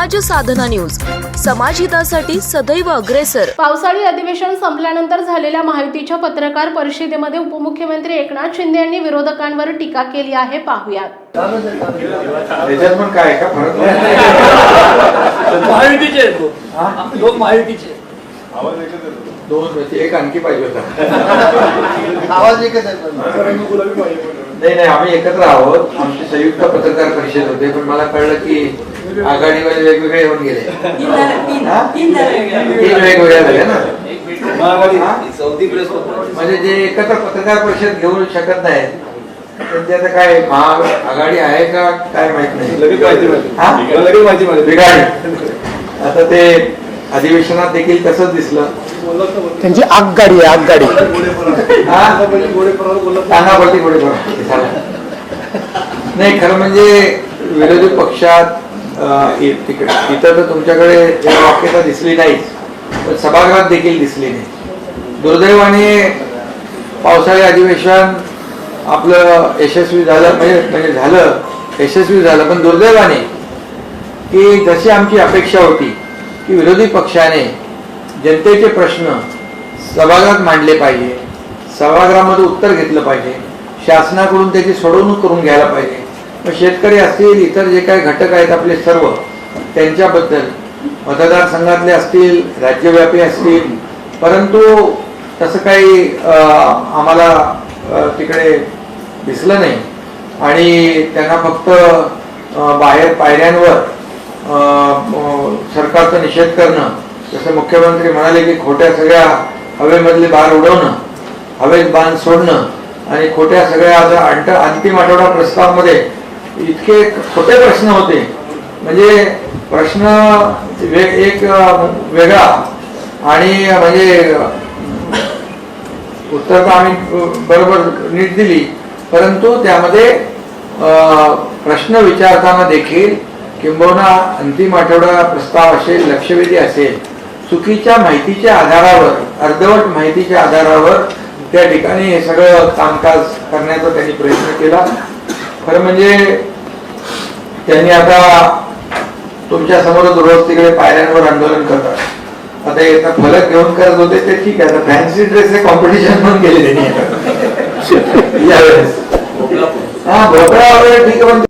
साधना news. समाजहितासाठी सदैव अग्रेसर. पावसाळी अधिवेशन संपल्यानंतर झालेल्या महायुतीच्या पत्रकार परिषदेमध्ये उपमुख्यमंत्री एकनाथ शिंदे यांनी विरोधकांवर टीका केली आहे. पाहुयात. महायुतीचे. दोन. एक आणखी पाहिजे होता. आवाज एकच आहे. नाही नाही आम्ही एकत्र आहोत. आमची संयुक्त पत्रकार परिषद होते पण मला कळलं की आघाडीमध्ये वेगवेगळे येऊन गेले. हा? तीन वेगवेगळ्या झाल्या ना? हा? म्हणजे जे एकत्र पत्रकार परिषद घेऊ शकत नाहीत त्यांची आता काय महाआघाडी आहे का काय माहीत नाही. लगेच माहिती. हा? बिघाडी. आता ते अधिवेशनात देखील तसंच दिसलं. त्यांची आगगाडी आहे आगगाडी. नाही खरं म्हणजे विरोधी पक्षात तिकडे इतर तर तुमच्याकडे वाक्यता दिसली नाही पण सभागृहात देखील दिसली नाही. दुर्दैवाने पावसाळी अधिवेशन आपलं यशस्वी झालं म्हणजे म्हणजे झालं यशस्वी झालं पण दुर्दैवाने की जशी आमची अपेक्षा होती की विरोधी पक्षाने जनतेचे प्रश्न सभागृहात मांडले पाहिजे. सभागृहामध्ये उत्तर घेतलं पाहिजे. शासनाकडून त्याची सोडवणूक करून घ्यायला पाहिजे. मग शेतकरी असतील इतर जे काही घटक आहेत आपले सर्व त्यांच्याबद्दल मतदारसंघातले असतील राज्यव्यापी असतील परंतु तसं काही आम्हाला तिकडे दिसलं नाही. आणि त्यांना फक्त बाहेर पायऱ्यांवर सरकारचा निषेध करणं जसं मुख्यमंत्री म्हणाले की खोट्या सगळ्या हवेमधले बार उडवणं हवेत बाण सोडणं आणि खोट्या सगळ्या आता अंतिम आठवडा प्रस्तावामध्ये इतके खोटे प्रश्न होते. म्हणजे प्रश्न वे एक वेगळा आणि म्हणजे उत्तर तर आम्ही बरोबर नीट दिली परंतु त्यामध्ये प्रश्न विचारताना देखील किंबहुना अंतिम आठवडा प्रस्ताव असेल लक्षवेधी असेल. चुकीच्या माहितीच्या आधारावर अर्धवट माहितीच्या आधारावर त्या ठिकाणी हे सगळं कामकाज करण्याचा त्यांनी प्रयत्न केला. खरं म्हणजे त्यांनी आता तुमच्या समोरच रोज तिकडे पायऱ्यांवर आंदोलन करतात. आता येता फलक घेऊन करत होते ते ठीक आहे. आता फॅन्सी ड्रेस हे कॉम्पिटिशन म्हणून गेले त्यांनी. आता. यावेळेस हा भोपळा वगैरे ठीक आहे